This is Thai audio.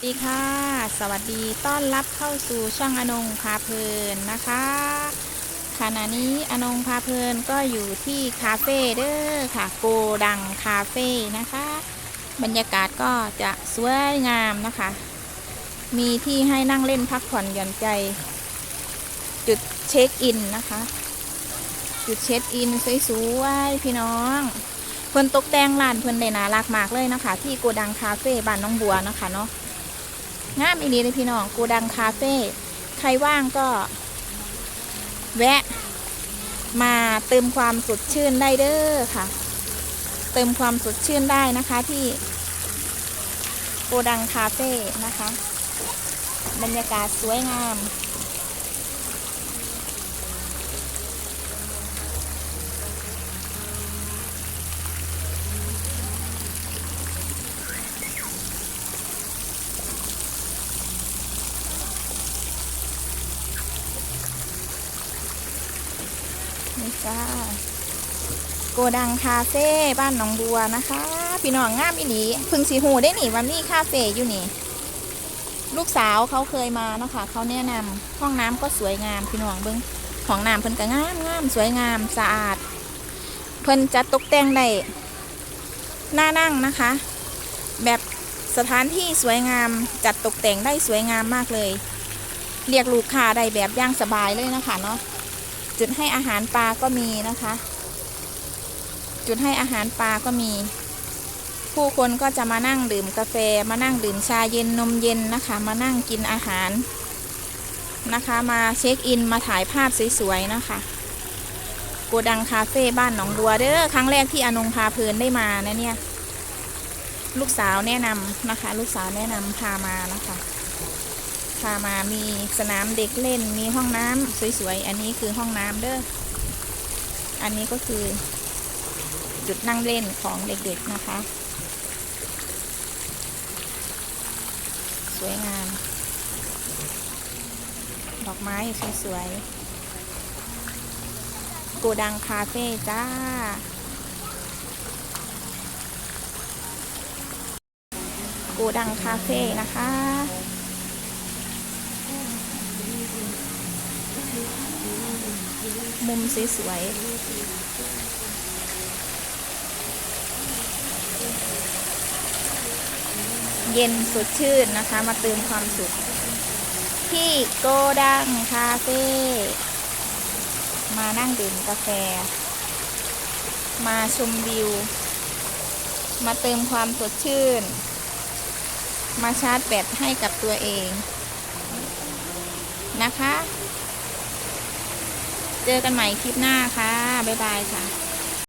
สวัสดีค่ะ สวัสดีต้อนรับเข้าสู่ช่องอนงพาเพลินนะคะ ขณะนี้อนงพาเพลินก็อยู่ที่คาเฟ่เด้อค่ะโกดังคาเฟ่นะคะ บรรยากาศก็จะสวยงามนะคะ มีที่ให้นั่งเล่นพักผ่อนหย่อนใจ จุดเช็คอินนะคะ จุดเช็คอินสวยๆพี่น้องเพิ่อนตกแต่งร้านเพิ่อนได้น่ารักมากเลยนะคะ ที่โกดังคาเฟ่บ้านน้องบัวนะคะเนาะ งามอีนีเลยพี่น้องกูดังคาเฟ่ใครว่างก็ แวะ มาเติมความสดชื่นได้เด้อค่ะ เติมความสดชื่นได้นะคะที่โกดังคาเฟ่นะคะ บรรยากาศสวยงาม นี่จ้าโกดังคาเฟ่บ้านหนองบัวนะคะ พี่น้องงามอีหลีพึ่งสีหูได้หนิว่ามีคาเฟ่อยู่นี่ ลูกสาวเขาเคยมานะคะเขาแนะนำห้องน้ำก็สวยงามพี่น้องเบิ้งของน้ำเพิ่นก็งามงามสวยงามสะอาด เพิ่นจัดตกแต่งได้น่านั่งนะคะ แบบสถานที่สวยงามจัดตกแต่งได้สวยงามมากเลย เรียกลูกค้าได้แบบย่างสบายเลยนะคะเนาะ จุดให้อาหารปลาก็มีนะคะ จุดให้อาหารปลาก็มี ผู้คนก็จะมานั่งดื่มกาแฟ มานั่งดื่มชาเย็นนมเย็นนะคะ มานั่งกินอาหารนะคะ มาเช็คอินมาถ่ายภาพสวยๆนะคะโกดังคาเฟ่บ้านหนองบัวเด้อครั้งแรกที่อนงพาเพลินได้มานะเนี่ย ลูกสาวแนะนำนะคะ ลูกสาวแนะนำพามานะคะ พามามีสนามเด็กเล่นมีห้องน้ำสวยๆ อันนี้คือห้องน้ำเด้อ อันนี้ก็คือ จุดนั่งเล่นของเด็กๆนะคะ สวยงาม ดอกไม้สวยๆโกดังคาเฟ่จ้าโกดังคาเฟ่นะคะ มุมสวยๆ เย็นสดชื่นนะคะ มาเติมความสุข ที่โกดังคาเฟ่ มานั่งดื่มกาแฟ มาชมวิว มาเติมความสดชื่น มาชาร์จแบตให้กับตัวเองนะคะ เจอกันใหม่คลิปหน้าค่ะ บ๊ายบายค่ะ